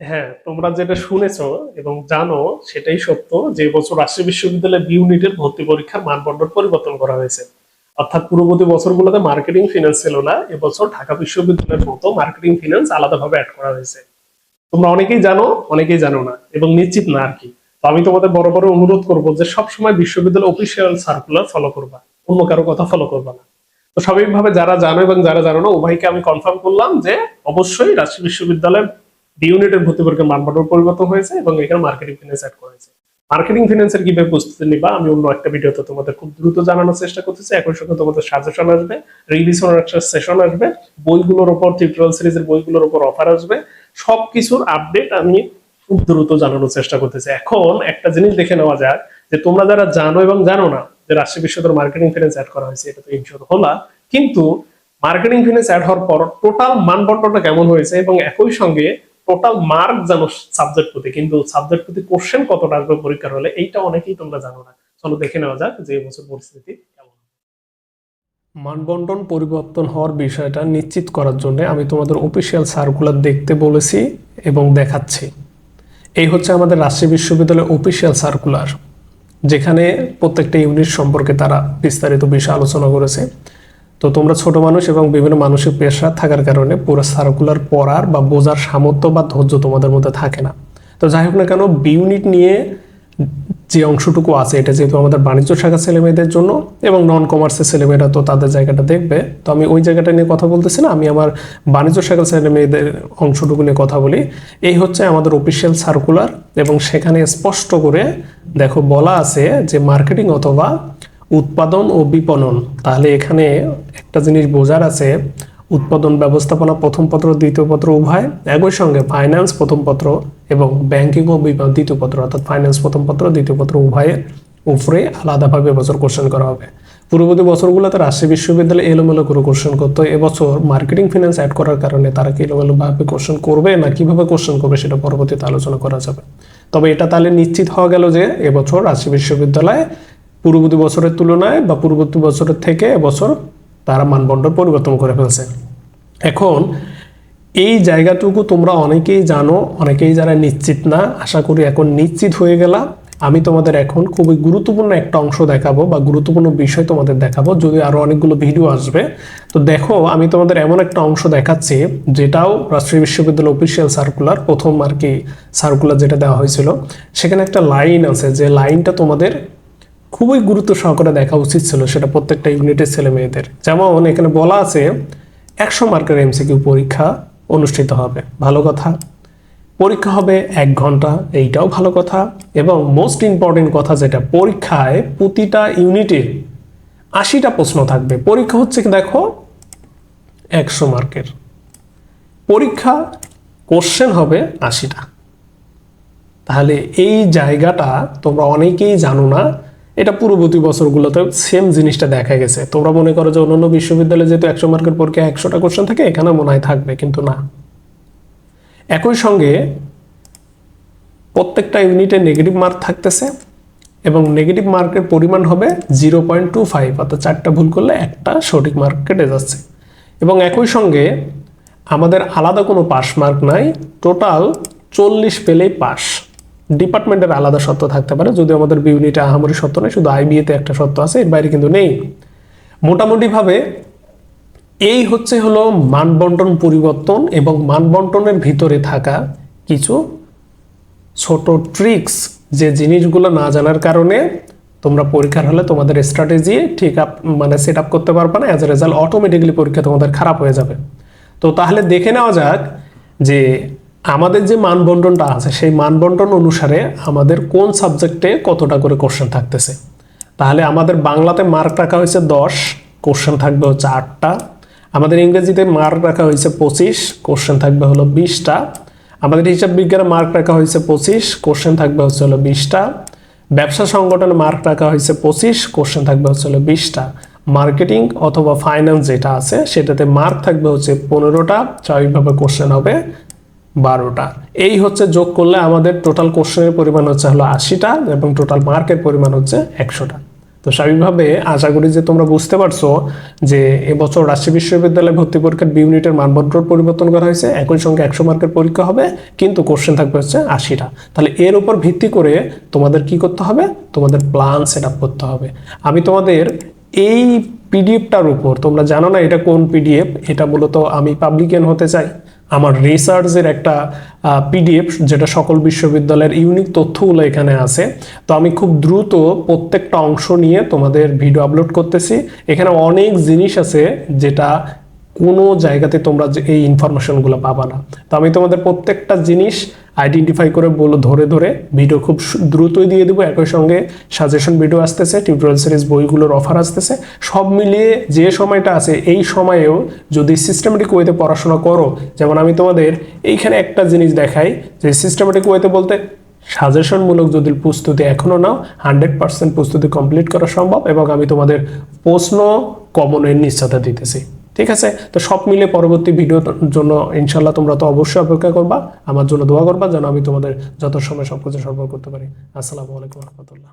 হ্যাঁ তোমরা যেটা শুনেছো এবং জানো, সেটাই সত্য যে বছর রাজশাহী বিশ্ববিদ্যালয়ে বি ইউনিটের ভর্তি পরীক্ষার মানদণ্ড পরিবর্তন করা হয়েছে। অর্থাৎ পূর্ববর্তী বছরগুলোতে মার্কেটিং ফিনান্স ছিল না, এবছর ঢাকা বিশ্ববিদ্যালয়ের মতো মার্কেটিং ফিনান্স আলাদাভাবে অ্যাড করা হয়েছে। তোমরা অনেকেই জানো অনেকেই জানো না এবং নিশ্চিত না আর কি। তো আমি তোমাদের বড় বড় অনুরোধ করব যে সবসময় বিশ্ববিদ্যালয় অফিসিয়াল সার্কুলার ফলো করবা, অন্য কারও কথা ফলো করবা না। তো স্বাভাবিকভাবে যারা জানো এবং যারা জানো না, উভয়কে আমি কনফার্ম করলাম যে অবশ্যই রাজশাহী বিশ্ববিদ্যালয়ের ডি ইউনিটের ভর্তি পরিবর্তন হয়েছে এবং এখানে মার্কেটিং ফিনান্স অ্যাড করা হয়েছে। মার্কেটিং ফিনান্সের কীভাবে প্রস্তুতি নিবা? আমি অন্য একটা ভিডিওতে তোমাদের খুব দ্রুত জানানোর চেষ্টা করতেছি। একই সঙ্গে তোমাদের সাজেশন আসবে রিভিশনের একটা সেশন আসবে, বইগুলোর উপর টিউটোরিয়াল সিরিজের বইগুলোর উপর অফার আসবে। সবকিছুর আপডেট আমি খুব দ্রুত জানানোর চেষ্টা করতেছি। এখন একটা জিনিস দেখে নেওয়া যাক, যে তোমরা যারা জানো এবং জানো না যে রাজশাহী বিশ্ববিদ্যালয় মার্কেটিং ফিনান্স অ্যাড করা হয়েছে, এটা তো ইনশোর হলা, কিন্তু মার্কেটিং ফিনান্স অ্যাড হওয়ার পর টোটাল মানবন্টনটা কেমন হয়েছে এবং একই সঙ্গে টোটাল মার্ক জানো সাবজেক্ট প্রতি, কিন্তু সাবজেক্ট প্রতি কোশ্চেন কতটা আসবে পরীক্ষার হলে, এইটা অনেকেই তোমরা জানো না। চলো দেখে নেওয়া যাক যে এবছর পরিস্থিতি কেমন। মানবন্টন পরিবর্তন হওয়ার বিষয়টা নিশ্চিত করার জন্য আমি তোমাদের অফিসিয়াল সার্কুলার দেখতে বলেছি এবং দেখাচ্ছি। এই হচ্ছে আমাদের রাজশাহী বিশ্ববিদ্যালয়ের অফিসিয়াল সার্কুলার যেখানে প্রত্যেকটা ইউনিট সম্পর্কে তারা বিস্তারিত বিষয় আলোচনা করেছে। তো তোমরা ছোট মানুষ এবং বিভিন্ন মানসিক পেশা থাকার কারণে পুরো সার্কুলার পড়ার বা বোঝার সামর্থ্য বা ধৈর্য তোমাদের মধ্যে থাকে না। তো যাই হোক না কেন বি ইউনিট নিয়ে যে অংশটুকু আছে, এটা যেহেতু আমাদের বাণিজ্য শাখা ছেলেমেয়েদের জন্য এবং নন কমার্সের ছেলেমেয়েরা তো তাদের জায়গাটা দেখবে, তো আমি ওই জায়গাটা নিয়ে কথা বলতেছি না, আমি আমার বাণিজ্য শাখা ছেলেমেয়েদের অংশটুকু নিয়ে কথা বলি। এই হচ্ছে আমাদের অফিসিয়াল সার্কুলার এবং সেখানে স্পষ্ট করে দেখো বলা আছে যে মার্কেটিং অথবা উৎপাদন ও বিপণন, তাহলে এখানে একটা জিনিস বোঝার আছে, উৎপাদন ব্যবস্থাপনা প্রথম পত্র, দ্বিতীয় পত্র, উভয় একই সঙ্গে ফাইন্যান্স প্রথম পত্র এবং ব্যাংকিং ও বিপণন দ্বিতীয় পত্র, অর্থাৎ ফাইন্যান্স প্রথম পত্র, দ্বিতীয় পত্র উভয়ের উপরে আলাদাভাবে এবছর কোশ্চেন করা হবে। পূর্ববর্তী বছরগুলোতে রাজশাহী বিশ্ববিদ্যালয় এলোমেলো করে কোশ্চেন করতো। এবছর মার্কেটিং ফিনান্স অ্যাড করার কারণে তারা কি এলোমেলোভাবে কোশ্চেন করবে না কীভাবে কোশ্চেন করবে সেটা পরবর্তীতে আলোচনা করা যাবে। তবে এটা তাহলে নিশ্চিত হওয়া গেল যে এবছর রাজশাহী বিশ্ববিদ্যালয় পূর্ববর্তী বছরের তুলনায় বা পূর্ববর্তী বছরের থেকে এবছর তারা মানদণ্ড পরিবর্তন করে ফেলছে। এখন, এই জায়গাটুকু তোমরা অনেকেই জানো, অনেকেই যারা নিশ্চিত না, আশা করি এখন নিশ্চিত হয়ে গেলা। আমি তোমাদের এখন খুবই গুরুত্বপূর্ণ একটা অংশ দেখাবো বা গুরুত্বপূর্ণ বিষয় তোমাদের দেখাবো, যদি আরও অনেকগুলো ভিডিও আসবে। তো দেখো, আমি তোমাদের এমন একটা অংশ দেখাচ্ছি, যেটাও রাষ্ট্রীয় বিশ্ববিদ্যালয় অফিসিয়াল সার্কুলার প্রথম আর কি সার্কুলার যেটা দেওয়া হয়েছিল। সেখানে একটা লাইন আছে, যে লাইনটা তোমাদের খুবই গুরুত্ব সহকারে দেখা উচিত ছিল সেটা প্রত্যেকটা ইউনিটের ছেলে মেয়েদের। যেমন এখানে বলা আছে, একশো মার্কের এমসিকিউ পরীক্ষা অনুষ্ঠিত হবে। ভালো কথা। পরীক্ষা হবে এক ঘণ্টা, এইটাও ভালো কথা। এবং মোস্ট ইম্পর্টেন্ট কথা যেটা, পরীক্ষায় প্রতিটা ইউনিটে আশিটা প্রশ্ন থাকবে। পরীক্ষা হচ্ছে কি দেখো, একশো মার্কের। পরীক্ষা কোশ্চেন হবে আশিটা। তাহলে এই জায়গাটা তোমরা অনেকেই জানো না এটা পূর্ববর্তী বছরগুলোতে সেম জিনিসটা দেখা গেছে। তোমরা মনে করো যে অন্যান্য বিশ্ববিদ্যালয়ে যেহেতু একশো মার্কের পরীক্ষা একশোটা কোশ্চেন থাকে, এখানে মনে হয় থাকবে, কিন্তু না। একই সঙ্গে প্রত্যেকটা ইউনিটে নেগেটিভ মার্ক থাকতেছে এবং নেগেটিভ মার্কের পরিমাণ হবে জিরো পয়েন্ট টু ফাইভ অর্থাৎ চারটা ভুল করলে একটা সঠিক মার্ক কেটে যাচ্ছে। এবং একই সঙ্গে আমাদের আলাদা কোনো পাস মার্ক নাই টোটাল চল্লিশ পেলেই পাস ডিপার্টমেন্টের আলাদা সত্য থাকতে পারে। যদি আমাদের বিউনিটে আহামরি সত্য নেই শুধু আইবিএতে একটা সত্য আছে, এর বাইরে কিন্তু নেই। মোটামুটিভাবে এই হচ্ছে হলো মানবন্টন পরিবর্তন এবং মানবন্টনের ভিতরে থাকা কিছু ছোট ট্রিক্স যে জিনিসগুলো না জানার কারণে তোমরা পরীক্ষার হলে তোমাদের স্ট্র্যাটেজি ঠিক আপ মানে সেট আপ করতে পারবে না অ্যাজ এ রেজাল্ট অটোমেটিকলি পরীক্ষা তোমাদের খারাপ হয়ে যাবে। তো তাহলে দেখে নেওয়া যাক যে আমাদের যে মানবন্টনটা আছে, সেই মানবন্টন অনুসারে আমাদের কোন সাবজেক্টে কতটা করে কোশ্চেন থাকতেছে? তাহলে আমাদের বাংলাতে মার্ক রাখা হয়েছে দশ কোশ্চেন থাকবে হচ্ছে আটটা। আমাদের ইংরেজিতে মার্ক রাখা হয়েছে পঁচিশ কোশ্চেন থাকবে হলো বিশটা। আমাদের হিসাব বিজ্ঞানে মার্ক রাখা হয়েছে পঁচিশ কোশ্চেন থাকবে হচ্ছে হলো বিশটা। ব্যবসা সংগঠনে মার্ক রাখা হয়েছে পঁচিশ কোশ্চেন থাকবে হচ্ছে হলো বিশটা। মার্কেটিং অথবা ফাইন্যান্স যেটা আছে, সেটাতে মার্ক থাকবে হচ্ছে পনেরোটা, স্বাভাবিকভাবে কোশ্চেন হবে। বারোটা। এই হচ্ছে যোগ করলে আমাদের টোটাল কোশ্চেনের পরিমাণ হচ্ছে হলো আশিটা এবং টোটাল মার্কের পরিমাণ হচ্ছে একশোটা। তো স্বাভাবিকভাবে আশা করি যে তোমরা বুঝতে পারছ যে এবছর রাজশাহী বিশ্ববিদ্যালয়ে ভর্তি পরীক্ষার বি ইউনিটের পরিবর্তন করা হয়েছে, একই সঙ্গে একশো মার্কের পরীক্ষা হবে, কিন্তু কোশ্চেন থাকবে হচ্ছে আশিটা। তাহলে এর উপর ভিত্তি করে তোমাদের কি করতে হবে? তোমাদের প্ল্যান সেট আপ করতে হবে। আমি তোমাদের এই পিডিএফটার উপর, তোমরা জানো না এটা কোন পিডিএফ এটা মূলত আমি পাবলিকেন হতে চাই। আমার রিসার্চের একটা পিডিএফ যেটা সকল বিশ্ববিদ্যালয়ের ইউনিক তথ্যগুলো এখানে আছে। তো আমি খুব দ্রুত প্রত্যেকটা অংশ নিয়ে তোমাদের ভিডিও আপলোড করতেছি। এখানে অনেক জিনিস আছে যেটা কোনো জায়গাতে তোমরা যে এই ইনফরমেশনগুলো পাবা না। তো আমি তোমাদের প্রত্যেকটা জিনিস আইডেন্টিফাই করে বলো, ধরে ধরে ভিডিও খুব দ্রুতই দিয়ে দেবো। একই সঙ্গে সাজেশন ভিডিও আসতেছে টিউটোরিয়াল সিরিজ বইগুলোর অফার আসতেছে। সব মিলিয়ে যে সময়টা আছে, এই সময়েও যদি সিস্টেমেটিক ওয়েতে পড়াশোনা করো, যেমন আমি তোমাদের এইখানে একটা জিনিস দেখাই, যে সিস্টেমেটিক ওয়েতে বলতে সাজেশনমূলক যদি প্রস্তুতি এখনও নাও হান্ড্রেড পার্সেন্ট প্রস্তুতি কমপ্লিট করা সম্ভব এবং আমি তোমাদের প্রশ্ন কমনের নিশ্চয়তা দিতেছি। ঠিক আছে? তো সব মিলে পরবর্তী ভিডিওর জন্য ইনশাল্লাহ তোমরা তো অবশ্যই অপেক্ষা করবা। আমার জন্য দোয়া করবা যেন আমি তোমাদের যত সময় সব কিছু সরবরাহ করতে পারি। আসসালামু আলাইকুম রহমতুল্লাহ।